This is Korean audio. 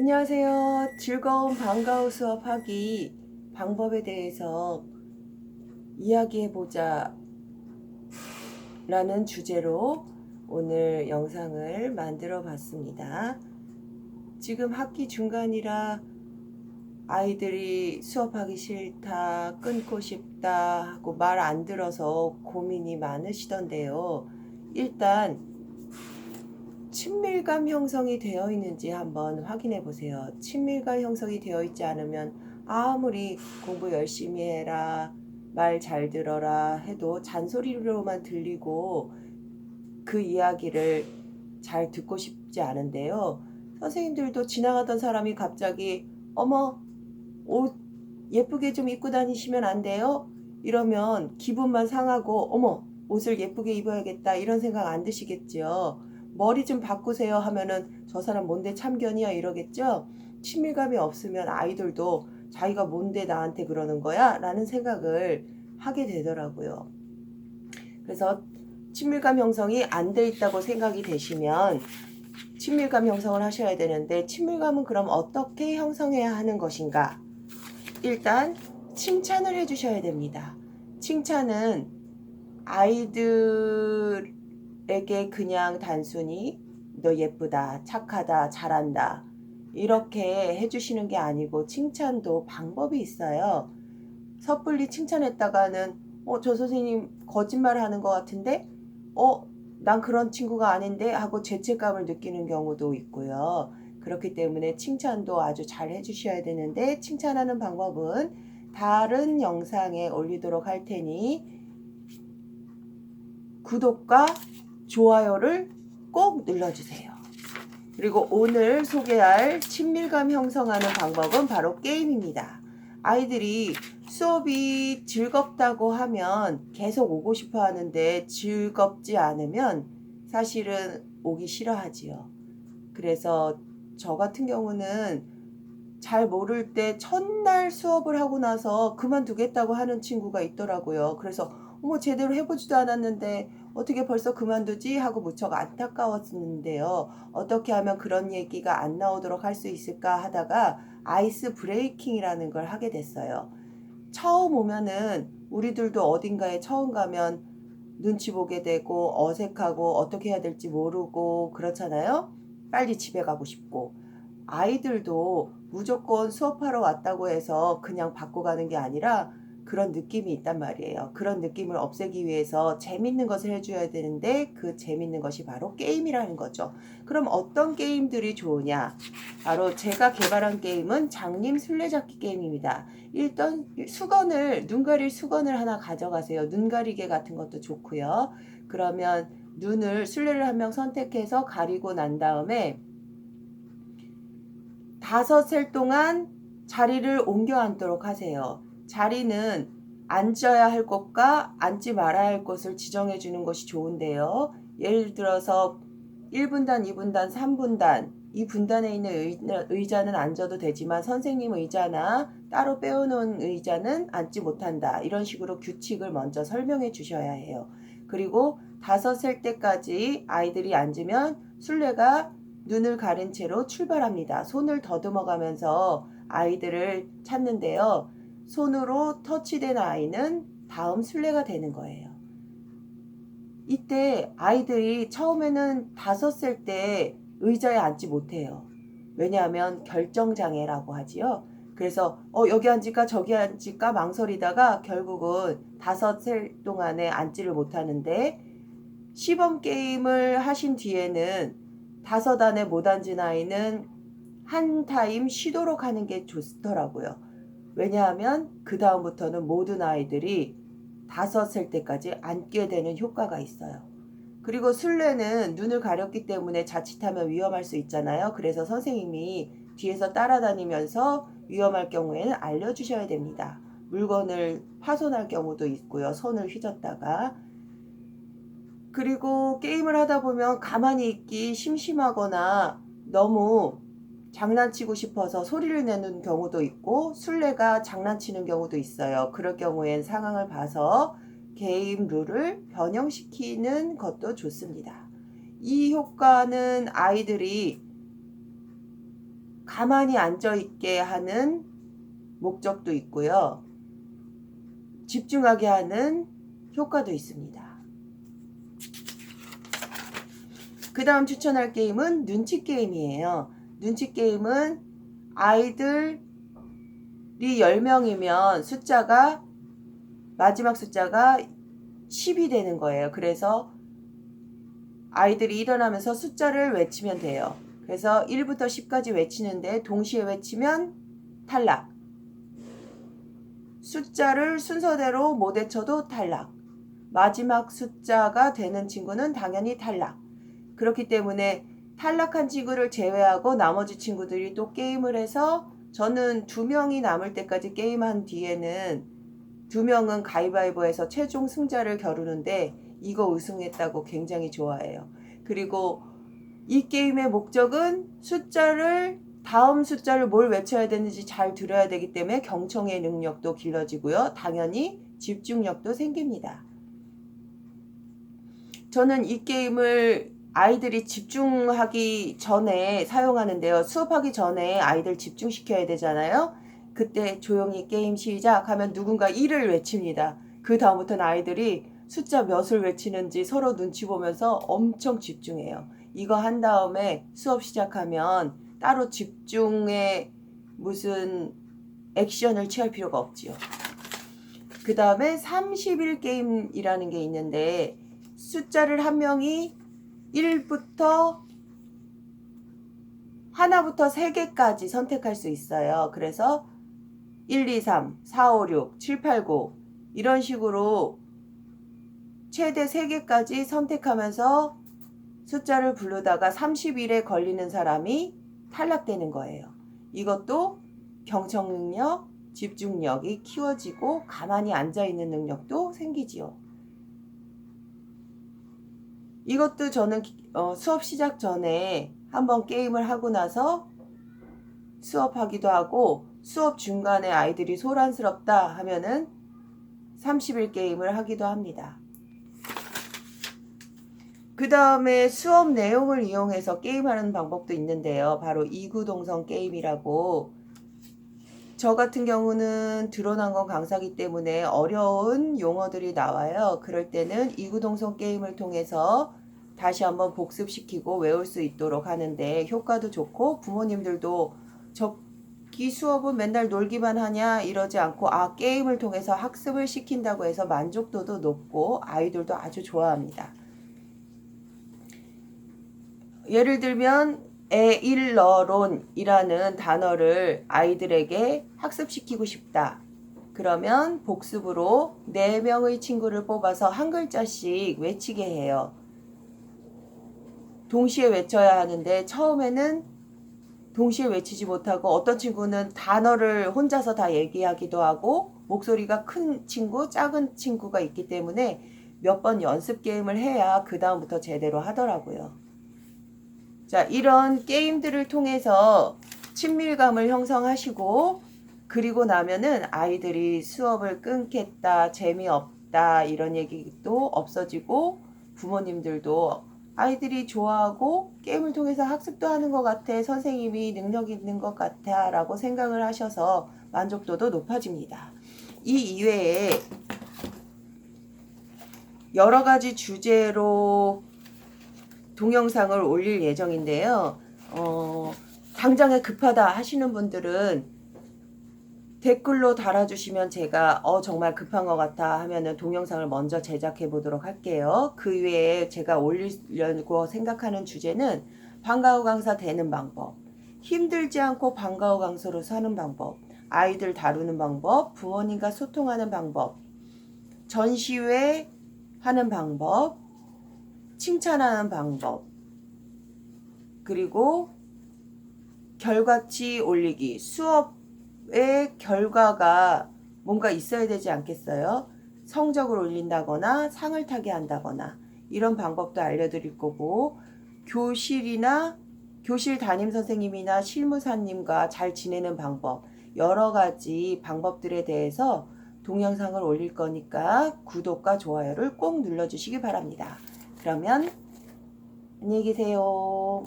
안녕하세요. 즐거운 방과후 수업하기 방법에 대해서 이야기해보자 라는 주제로 오늘 영상을 만들어 봤습니다. 지금 학기 중간이라 아이들이 수업하기 싫다, 끊고 싶다 하고 말 안 들어서 고민이 많으시던데요. 일단 친밀감 형성이 되어 있는지 한번 확인해 보세요. 친밀감 형성이 되어 있지 않으면 아무리 공부 열심히 해라, 말 잘 들어라 해도 잔소리로만 들리고 그 이야기를 잘 듣고 싶지 않은데요. 선생님들도 지나가던 사람이 갑자기 어머 옷 예쁘게 좀 입고 다니시면 안 돼요? 이러면 기분만 상하고 어머 옷을 예쁘게 입어야겠다 이런 생각 안 드시겠죠. 머리 좀 바꾸세요 하면은 저 사람 뭔데 참견이야 이러겠죠. 친밀감이 없으면 아이들도 자기가 뭔데 나한테 그러는 거야? 라는 생각을 하게 되더라고요. 그래서 친밀감 형성이 안 돼 있다고 생각이 되시면 친밀감 형성을 하셔야 되는데 친밀감은 그럼 어떻게 형성해야 하는 것인가? 일단 칭찬을 해주셔야 됩니다. 칭찬은 아이들 에게 그냥 단순히 너 예쁘다, 착하다, 잘한다 이렇게 해주시는 게 아니고 칭찬도 방법이 있어요. 섣불리 칭찬했다가는 어, 저 선생님 거짓말 하는 것 같은데? 어, 난 그런 친구가 아닌데? 하고 죄책감을 느끼는 경우도 있고요. 그렇기 때문에 칭찬도 아주 잘 해주셔야 되는데, 칭찬하는 방법은 다른 영상에 올리도록 할 테니, 구독과 좋아요를 꼭 눌러주세요. 그리고 오늘 소개할 친밀감 형성하는 방법은 바로 게임입니다. 아이들이 수업이 즐겁다고 하면 계속 오고 싶어 하는데 즐겁지 않으면 사실은 오기 싫어하지요. 그래서 저 같은 경우는 잘 모를 때 첫날 수업을 하고 나서 그만두겠다고 하는 친구가 있더라고요. 그래서 어머 제대로 해보지도 않았는데 어떻게 벌써 그만두지 하고 무척 안타까웠는데요. 어떻게 하면 그런 얘기가 안 나오도록 할 수 있을까 하다가 아이스 브레이킹이라는 걸 하게 됐어요. 처음 오면은 우리들도 어딘가에 처음 가면 눈치 보게 되고 어색하고 어떻게 해야 될지 모르고 그렇잖아요. 빨리 집에 가고 싶고 아이들도 무조건 수업하러 왔다고 해서 그냥 받고 가는 게 아니라 그런 느낌이 있단 말이에요. 그런 느낌을 없애기 위해서 재밌는 것을 해줘야 되는데 그 재밌는 것이 바로 게임이라는 거죠. 그럼 어떤 게임들이 좋으냐? 바로 제가 개발한 게임은 장님 술래잡기 게임입니다. 일단 수건을 눈 가릴 수건을 하나 가져가세요. 눈 가리개 같은 것도 좋고요. 그러면 눈을 술래를 한 명 선택해서 가리고 난 다음에 다섯 셀 동안 자리를 옮겨 앉도록 하세요. 자리는 앉아야 할 곳과 앉지 말아야 할 곳을 지정해 주는 것이 좋은데요. 예를 들어서 1분단, 2분단, 3분단, 이 분단에 있는 의자, 는 앉아도 되지만 선생님 의자나 따로 빼어놓은 의자는 앉지 못한다. 이런 식으로 규칙을 먼저 설명해 주셔야 해요. 그리고 다섯 셀 때까지 아이들이 앉으면 술래가 눈을 가린 채로 출발합니다. 손을 더듬어 가면서 아이들을 찾는데요. 손으로 터치된 아이는 다음 순례가 되는 거예요. 이때 아이들이 처음에는 다섯 살 때 의자에 앉지 못해요. 왜냐하면 결정장애라고 하지요. 그래서 어 여기 앉을까 저기 앉을까 망설이다가 결국은 다섯 살 동안에 앉지를 못하는데 시범 게임을 하신 뒤에는 다섯 안에 못 앉은 아이는 한 타임 쉬도록 하는 게 좋더라고요. 왜냐하면 그 다음부터는 모든 아이들이 다섯 살 때까지 앉게 되는 효과가 있어요. 그리고 술래는 눈을 가렸기 때문에 자칫하면 위험할 수 있잖아요. 그래서 선생님이 뒤에서 따라다니면서 위험할 경우에는 알려주셔야 됩니다. 물건을 파손할 경우도 있고요. 손을 휘젓다가. 그리고 게임을 하다 보면 가만히 있기 심심하거나 너무 장난치고 싶어서 소리를 내는 경우도 있고 술래가 장난치는 경우도 있어요. 그럴 경우엔 상황을 봐서 게임 룰을 변형시키는 것도 좋습니다. 이 효과는 아이들이 가만히 앉아 있게 하는 목적도 있고요. 집중하게 하는 효과도 있습니다. 그 다음 추천할 게임은 눈치 게임이에요. 눈치 게임은 아이들이 10명이면 숫자가 마지막 숫자가 10이 되는 거예요. 그래서 아이들이 일어나면서 숫자를 외치면 돼요. 그래서 1부터 10까지 외치는데 동시에 외치면 탈락. 숫자를 순서대로 못 외쳐도 탈락. 마지막 숫자가 되는 친구는 당연히 탈락. 그렇기 때문에 탈락한 친구를 제외하고 나머지 친구들이 또 게임을 해서 저는 두 명이 남을 때까지 게임한 뒤에는 두 명은 가위바위보해서 최종 승자를 겨루는데 이거 우승했다고 굉장히 좋아해요. 그리고 이 게임의 목적은 숫자를 다음 숫자를 뭘 외쳐야 되는지 잘 들어야 되기 때문에 경청의 능력도 길러지고요. 당연히 집중력도 생깁니다. 저는 이 게임을 아이들이 집중하기 전에 사용하는데요. 수업하기 전에 아이들 집중시켜야 되잖아요. 그때 조용히 게임 시작하면 누군가 1을 외칩니다. 그 다음부터는 아이들이 숫자 몇을 외치는지 서로 눈치 보면서 엄청 집중해요. 이거 한 다음에 수업 시작하면 따로 집중에 무슨 액션을 취할 필요가 없지요. 그 다음에 31 게임이라는 게 있는데 숫자를 한 명이 1부터 하나부터 3개까지 선택할 수 있어요. 그래서 1, 2, 3, 4, 5, 6, 7, 8, 9 이런 식으로 최대 3개까지 선택하면서 숫자를 부르다가 30일에 걸리는 사람이 탈락되는 거예요. 이것도 경청 능력, 집중력이 키워지고 가만히 앉아 있는 능력도 생기지요. 이것도 저는 어, 수업 시작 전에 한번 게임을 하고 나서 수업하기도 하고 수업 중간에 아이들이 소란스럽다 하면은 30일 게임을 하기도 합니다. 그 다음에 수업 내용을 이용해서 게임하는 방법도 있는데요. 바로 이구동성 게임이라고 저 같은 경우는 드러난 건 강사기 때문에 어려운 용어들이 나와요. 그럴 때는 이구동성 게임을 통해서 다시 한번 복습시키고 외울 수 있도록 하는데 효과도 좋고 부모님들도 저기 수업은 맨날 놀기만 하냐 이러지 않고 아 게임을 통해서 학습을 시킨다고 해서 만족도도 높고 아이들도 아주 좋아합니다. 예를 들면 에일러론이라는 단어를 아이들에게 학습시키고 싶다. 그러면 복습으로 4명의 친구를 뽑아서 한 글자씩 외치게 해요. 동시에 외쳐야 하는데 처음에는 동시에 외치지 못하고 어떤 친구는 단어를 혼자서 다 얘기하기도 하고 목소리가 큰 친구, 작은 친구가 있기 때문에 몇 번 연습 게임을 해야 그 다음부터 제대로 하더라고요. 자, 이런 게임들을 통해서 친밀감을 형성하시고 그리고 나면은 아이들이 수업을 끊겠다, 재미없다 이런 얘기도 없어지고 부모님들도 아이들이 좋아하고 게임을 통해서 학습도 하는 것 같아 선생님이 능력 있는 것 같아 라고 생각을 하셔서 만족도도 높아집니다. 이 이외에 여러 가지 주제로 동영상을 올릴 예정인데요. 어, 당장에 급하다 하시는 분들은 댓글로 달아주시면 제가 어 정말 급한 것 같아 하면은 동영상을 먼저 제작해 보도록 할게요. 그 외에 제가 올리려고 생각하는 주제는 방과후 강사 되는 방법, 힘들지 않고 방과후 강사로 사는 방법, 아이들 다루는 방법, 부모님과 소통하는 방법, 전시회 하는 방법, 칭찬하는 방법, 그리고 결과치 올리기, 수업 의 결과가 뭔가 있어야 되지 않겠어요? 성적을 올린다거나 상을 타게 한다거나 이런 방법도 알려드릴 거고 교실이나 교실 담임 선생님이나 실무사님과 잘 지내는 방법 여러 가지 방법들에 대해서 동영상을 올릴 거니까 구독과 좋아요를 꼭 눌러주시기 바랍니다. 그러면 안녕히 계세요.